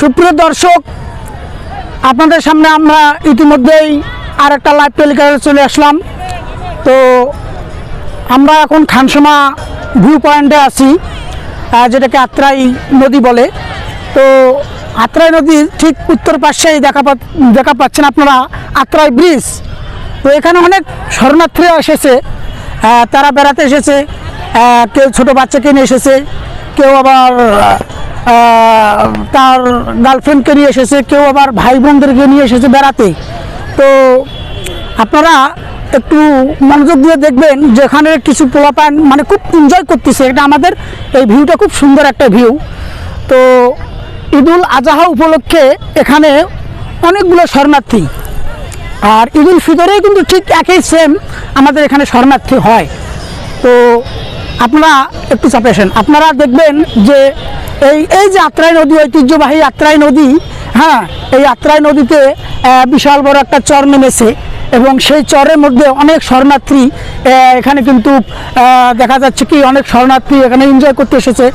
সুপ্রিয় দর্শক, আপনাদের সামনে আমরা ইতিমধ্যেই আর একটা লাইভ টেলিকাস্টে চলে আসলাম। তো আমরা এখন খানসমা ভিউ পয়েন্টে আছি যেটাকে আত্রাই নদী বলে। তো আত্রাই নদীর ঠিক উত্তর পাশেই দেখা দেখা পাচ্ছেন আপনারা আত্রাই ব্রিজ তো এখানে অনেক শরণার্থীরা এসেছে তারা বেড়াতে এসেছে কেউ ছোটো বাচ্চাকে নিয়ে এসেছে, কেউ আবার তার গার্লফ্রেন্ডকে নিয়ে এসেছে, কেউ আবার ভাই বোনদেরকে নিয়ে এসেছে বেড়াতে। তো আপনারা একটু মনোযোগ দিয়ে দেখবেন, যেখানে কিছু পোলাপান মানে খুব এনজয় করতেছে। এটা আমাদের এই ভিউটা খুব সুন্দর একটা ভিউ তো ঈদুল আজহা উপলক্ষে এখানে অনেকগুলো শরণার্থী। আর ঈদুল ফিতরেও কিন্তু ঠিক একই সেম আমাদের এখানে শরণার্থী হয়। তো আপনারা একটু চাপে আসেন। আপনারা দেখবেন যে এই এই যে আত্রাই নদী, ঐতিহ্যবাহী আত্রাই নদী হ্যাঁ এই আত্রাই নদীতে বিশাল বড় একটা চর নেমেছে এবং সেই চরের মধ্যে অনেক শরণার্থী এখানে কিন্তু দেখা যাচ্ছে কি অনেক শরণার্থী এখানে এনজয় করতে এসেছে।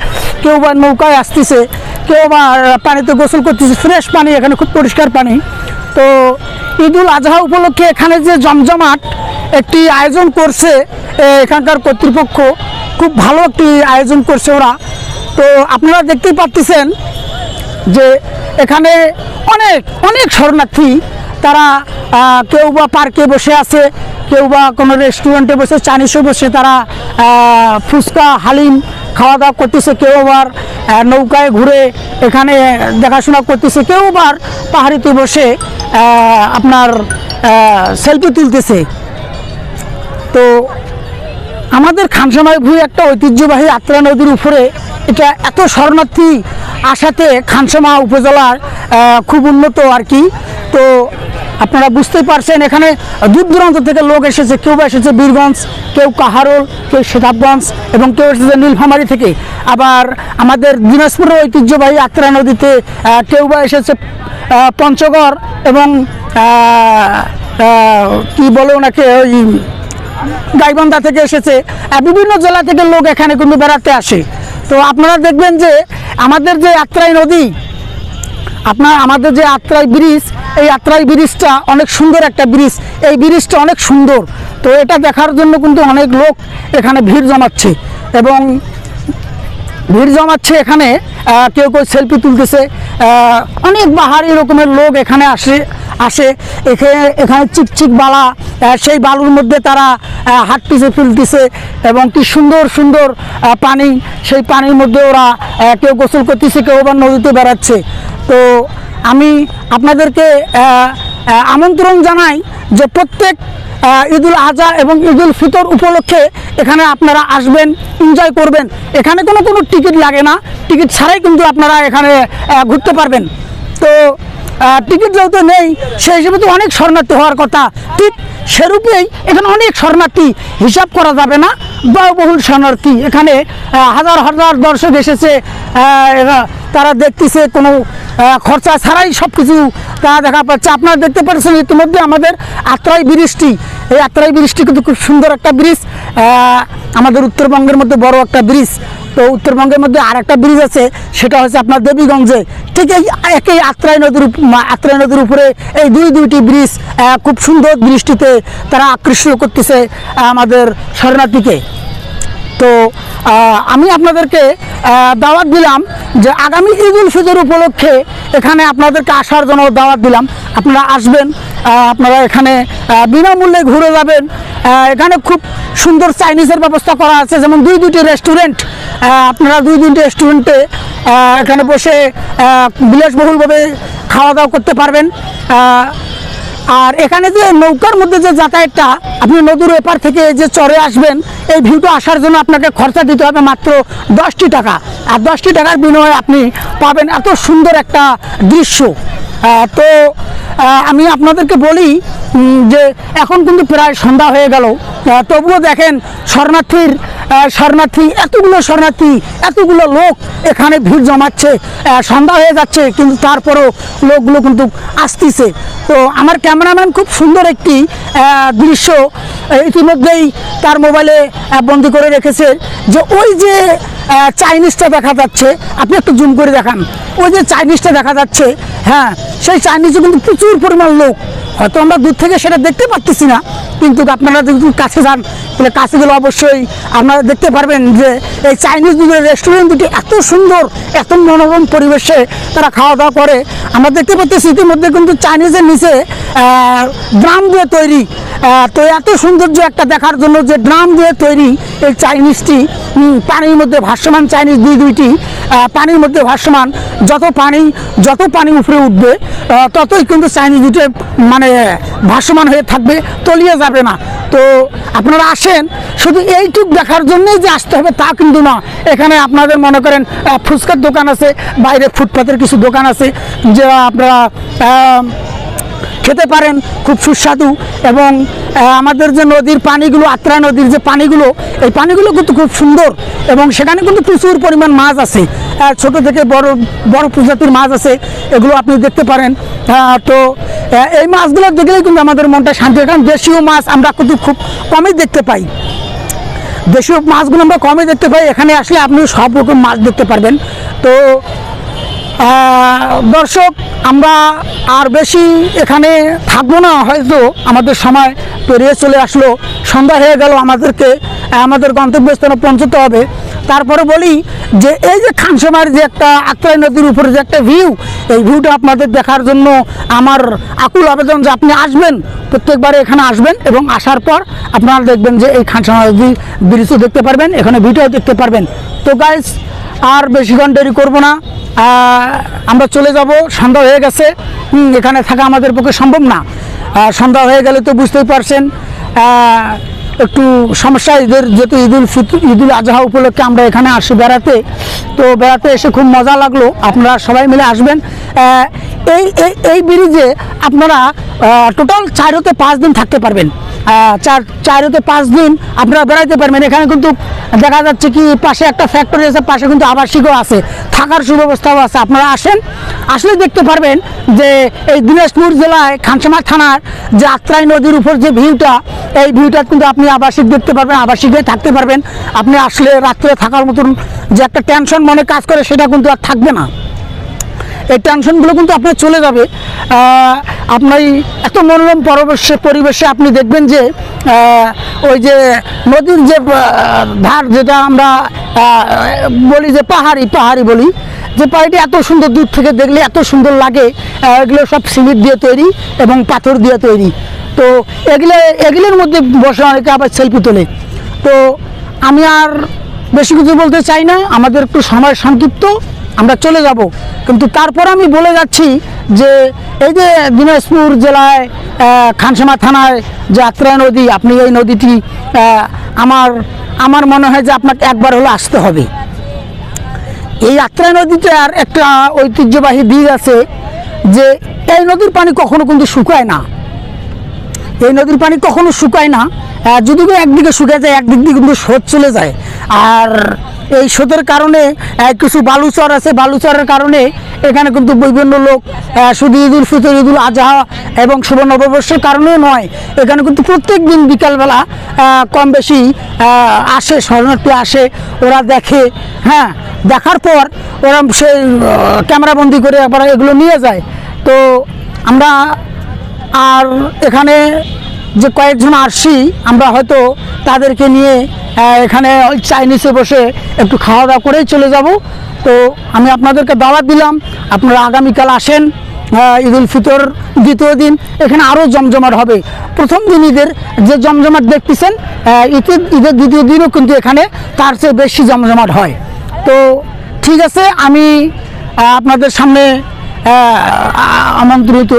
কেউ বা নৌকায় আসতেছে, কেউ বা পানিতে গোসল করতেছে ফ্রেশ পানি, এখানে খুব পরিষ্কার পানি। তো ঈদুল আজহা উপলক্ষে এখানে যে জমজমাট একটি আয়োজন করছে এখানকার কর্তৃপক্ষ খুব ভালো একটি আয়োজন করছে ওরা। তো আপনারা দেখতেই পাচ্ছেন যে এখানে অনেক অনেক শরণার্থী তারা কেউ বা পার্কে বসে আছে, কেউ বা কোনো রেস্টুরেন্টে বসে চানিসে বসে তারা ফুচকা, হালিম খাওয়া দাওয়া করতেছে, কেউ আবার নৌকায় ঘুরে এখানে দেখাশোনা করতেছে, কেউ আবার পাহাড়িতে বসে আপনার সেলফি তুলতেছে। তো আমাদের খানসামাই ভুঁই একটা ঐতিহ্যবাহী আত্রা নদীর উপরে এটা এত শরণার্থী আসাতে খানসামা উপজেলার খুব উন্নত আর কি। তো আপনারা বুঝতেই পারছেন, এখানে দূর দূরান্ত থেকে লোক এসেছে, কেউ বা এসেছে বীরগঞ্জ, কেউ কাহারোল, কেউ সেতাবগঞ্জ এবং কেউ এসেছে নীলফামারি থেকে। আবার আমাদের দিনাজপুরের ঐতিহ্যবাহী আত্রা নদীতে কেউ বা এসেছে পঞ্চগড় এবং কি বলে ওনাকে ওই গাইবান্ধা থেকে এসেছে। বিভিন্ন জেলা থেকে লোক এখানে কিন্তু বেড়াতে আসে। তো আপনারা দেখবেন যে আমাদের যে আত্রাই নদী, আপনার আমাদের যে আত্রাই ব্রিজ, এই আত্রাই ব্রিজটা অনেক সুন্দর একটা ব্রিজ। এই ব্রিজটা অনেক সুন্দর। তো এটা দেখার জন্য কিন্তু অনেক লোক এখানে ভিড় জমাচ্ছে এবং ভিড় জমাচ্ছে এখানে কেউ কেউ সেলফি তুলতেছে অনেক বাহারি রকমের লোক এখানে আসে। আসে এখানে এখানে চিকচিক বালা সেই বালুর মধ্যে তারা আহ, হাঁটতেছে ফিলতেছে এবং কি সুন্দর সুন্দর পানি সেই পানির মধ্যে ওরা কেউ গোসল করতেছে কেউ আবার নদীতে বেড়াচ্ছে। তো আমি আপনাদেরকে আমন্ত্রণ জানাই যে প্রত্যেক ঈদুল আজহা এবং ঈদুল ফিতর উপলক্ষে এখানে আপনারা আসবেন এনজয় করবেন। এখানে কোনো কোনো টিকিট লাগে না। টিকিট ছাড়াই কিন্তু আপনারা এখানে ঘুরতে পারবেন। তো টিকিট যেহেতু নেই, সেই হিসেবে তো অনেক শরণার্থী হওয়ার কথা। ঠিক সেরূপেই এখানে অনেক শরণার্থী হিসাব করা যাবে না। বহুল শরণার্থী। এখানে হাজার হাজার দর্শক এসেছে তারা দেখতেছে কোনো খরচা ছাড়াই সব কিছু তারা দেখা পাচ্ছে। আপনারা দেখতে পাচ্ছেন ইতিমধ্যে আমাদের আত্রাই ব্রিজটি। এই আত্রাই ব্রিজটি কিন্তু খুব সুন্দর একটা ব্রিজ। আমাদের উত্তরবঙ্গের মধ্যে বড় একটা ব্রিজ। তো উত্তরবঙ্গের মধ্যে আর একটা ব্রিজ আছে, সেটা হচ্ছে আপনার দেবীগঞ্জে। ঠিক এই একই আত্রাই নদীর আত্রাই নদীর উপরে এই দুই দুইটি ব্রিজ খুব সুন্দর দৃষ্টিতে তারা আকৃষ্ট করতেছে আমাদের শরণার্থীকে। তো আমি আপনাদেরকে দাওয়াত দিলাম যে আগামী ঈদ উল ফিতর উপলক্ষে এখানে আপনাদেরকে আসার জন্য দাওয়াত দিলাম। আপনারা আসবেন আপনারা এখানে বিনামূল্যে ঘুরে যাবেন। এখানে খুব সুন্দর চাইনিজের ব্যবস্থা করা আছে, যেমন দুই দুটি রেস্টুরেন্ট। আপনারা দুই দুইটি রেস্টুরেন্টে এখানে বসে বিলাসবহুলভাবে খাওয়া দাওয়া করতে পারবেন। আর এখানে যে নৌকার মধ্যে যে যাতায়াতটা, আপনি নদীর এপার থেকে যে চরে আসবেন, এই ভিউটা আসার জন্য আপনাকে খরচা দিতে হবে মাত্র দশটি টাকা। আর দশটি টাকার বিনিময়ে আপনি পাবেন এত সুন্দর একটা দৃশ্য। তো আমি আপনাদেরকে বলি যে এখন কিন্তু প্রায় সন্ধ্যা হয়ে গেল। তবুও দেখেন, শরণার্থীর শরণার্থী, এতগুলো শরণার্থী, এতগুলো লোক এখানে ভিড় জমাচ্ছে। সন্ধ্যা হয়ে যাচ্ছে, কিন্তু তারপরও লোকগুলো কিন্তু আসতেছে। তো আমার ক্যামেরাম্যান খুব সুন্দর একটি দৃশ্য ইতিমধ্যেই তার মোবাইলে বন্দি করে রেখেছে যে ওই যে চাইনিজটা দেখা যাচ্ছে। আপনি একটু জুম করে দেখান। ওই যে চাইনিজটা দেখা যাচ্ছে হ্যাঁ সেই চাইনিজে কিন্তু প্রচুর পরিমাণ লোক। হয়তো আমরা দূর থেকে সেটা দেখতে পারতেছি না, কিন্তু আপনারা যদি কাছে যান, তাহলে কাছে গেলে অবশ্যই আপনারা দেখতে পারবেন যে এই চাইনিজ দুধের রেস্টুরেন্ট দুটি এত সুন্দর, এত মনোরম পরিবেশে তারা খাওয়া দাওয়া করে। আমরা দেখতে পাচ্ছি ইতিমধ্যে কিন্তু চাইনিজের নিচে ড্রাম দিয়ে তৈরি তো এত সৌন্দর্য একটা দেখার জন্য যে ড্রাম দিয়ে তৈরি এই চাইনিজটি পানির মধ্যে ভাসমান চাইনিজ দুই দুইটি পানির মধ্যে ভাসমান, যত পানি যত পানি উপরে উঠবে ততই কিন্তু চাইনিজ দুটো মানে ভাসমান হয়ে থাকবে, তলিয়ে যাবে না। তো আপনারা আসেন, শুধু এইটুক দেখার জন্যই যে আসতে হবে তা কিন্তু না। এখানে আপনাদের মনে করেন ফুচকার দোকান আছে, বাইরে ফুটপাতের কিছু দোকান আছে, যে আপনারা খেতে পারেন, খুব সুস্বাদু এবং আমাদের যে নদীর পানিগুলো, আত্রা নদীর যে পানিগুলো, এই পানিগুলো কিন্তু খুব সুন্দর এবং সেখানে কিন্তু প্রচুর পরিমাণ মাছ আছে। ছোট থেকে বড় বড় প্রজাতির মাছ আছে, এগুলো আপনি দেখতে পারেন। তো এই মাছগুলো দেখলেই কিন্তু আমাদের মনটা শান্তি কারণ দেশীয় মাছ আমরা কিন্তু খুব কমই দেখতে পাই। দেশীয় মাছগুলো আমরা কমই দেখতে পাই। এখানে আসলে আপনি সব রকম মাছ দেখতে পারবেন। তো দর্শক, আমরা আর বেশি এখানে থাকব না, হয়তো আমাদের সময় পেরিয়ে চলে আসলো। সন্ধ্যা হয়ে গেল আমাদেরকে আমাদের গন্তব্যস্থানে পৌঁছতে হবে। তারপরে বলি যে, এই যে খানসমার যে একটা আত্রাই নদীর উপরে যে একটা ভিউ এই ভিউটা আপনাদের দেখার জন্য আমার আকুল আবেদন যে আপনি আসবেন, প্রত্যেকবারে এখানে আসবেন এবং আসার পর আপনারা দেখবেন যে এই খানসমা নদী ব্রিজও দেখতে পারবেন, এখানে ভিডিও দেখতে পারবেন। তো গাইস আর বেশিক্ষণ দেরি করব না। আমরা চলে যাব। সন্ধ্যা হয়ে গেছে। এখানে থাকা আমাদের পক্ষে সম্ভব না। সন্ধ্যা হয়ে গেলে তো বুঝতেই পারছেন। একটু সমস্যা, ঈদের, যেহেতু ঈদুল ফিতর ঈদুল আজহা উপলক্ষে আমরা এখানে আসি বেড়াতে, তো বেড়াতে এসে খুব মজা লাগল। আপনারা সবাই মিলে আসবেন। এই এই ব্রিজে আপনারা টোটাল চার হতে পাঁচ দিন থাকতে পারবেন। চার চার হতে পাঁচ দিন আপনারা বেড়াইতে পারবেন। এখানে কিন্তু দেখা যাচ্ছে কি, পাশে একটা ফ্যাক্টরি আছে, পাশে কিন্তু আবাসিকও আছে। থাকার সুব্যবস্থাও আছে। আপনারা আসেন, আসলে দেখতে পারবেন যে এই দিনাজপুর জেলায় খানসামা থানার যে আত্রাই নদীর উপর যে ভিউটা এই ভিউটা কিন্তু আপনি আবাসিক দেখতে পারবেন, আবাসিকে থাকতে পারবেন। আপনি আসলে রাত্রে থাকার মতন যে একটা টেনশন মনে কাজ করে, সেটা কিন্তু আর থাকবে না। এই টেনশনগুলো কিন্তু আপনার চলে যাবে। আপনার এত মনোরম পরিবেশে পরিবেশে আপনি দেখবেন যে ওই যে নদীর যে ধার যেটা আমরা বলি যে পাহাড়ি পাহাড়ি বলি যে পাহাড়িটি এত সুন্দর দূর থেকে দেখলে, এত সুন্দর লাগে এগুলো সব সিমেন্ট দিয়ে তৈরি এবং পাথর দিয়ে তৈরি। তো এগুলো, এগুলোর মধ্যে বসে অনেকে আবার সেলফি তোলে। তো আমি আর বেশি কিছু বলতে চাই না, আমাদের একটু সময় সংক্ষিপ্ত, আমরা চলে যাব। কিন্তু তারপর আমি বলে যাচ্ছি যে, এই যে দিনাজপুর জেলায় খানসামা থানায় যে আত্রা নদী, আপনি এই নদীটি আমার আমার মনে হয় যে আপনাকে একবার হলে আসতে হবে। এই আত্রা নদীতে আর একটা ঐতিহ্যবাহী দিক আছে যে এই নদীর পানি কখনো কিন্তু শুকায় না। এই নদীর পানি কখনো শুকায় না। যদি একদিকে শুকায় যায়, একদিক দিয়ে কিন্তু স্রোত চলে যায়। আর এই স্রোতের কারণে কিছু বালুচর আছে বালুচরের কারণে এখানে কিন্তু বিভিন্ন লোক শুধু ঈদুল ফিতর, ঈদুল আজহা এবং শুভ নববর্ষের কারণেও নয়। এখানে কিন্তু প্রত্যেক দিন বিকালবেলা কম বেশি আসে, শরণার্থী আসে, ওরা দেখে হ্যাঁ দেখার পর ওরা সেই ক্যামেরাবন্দি করে আবার এগুলো নিয়ে যায়। তো আমরা আর এখানে যে কয়েকজন আসছি আমরা হয়তো তাদেরকে নিয়ে এখানে চাইনিজে বসে একটু খাওয়া দাওয়া করেই চলে যাব। তো আমি আপনাদেরকে দাওয়াত দিলাম। আপনারা আগামীকাল আসেন আহ, ঈদুল ফিতর দ্বিতীয় দিন। এখানে আরও জমজমাট হবে। প্রথম দিন ঈদের যে জমজমাট দেখতেছেন ঈদের ঈদের দ্বিতীয় দিনও কিন্তু এখানে তার চেয়ে বেশি জমজমাট হয়। তো ঠিক আছে আমি আপনাদের সামনে আমন্ত্রিত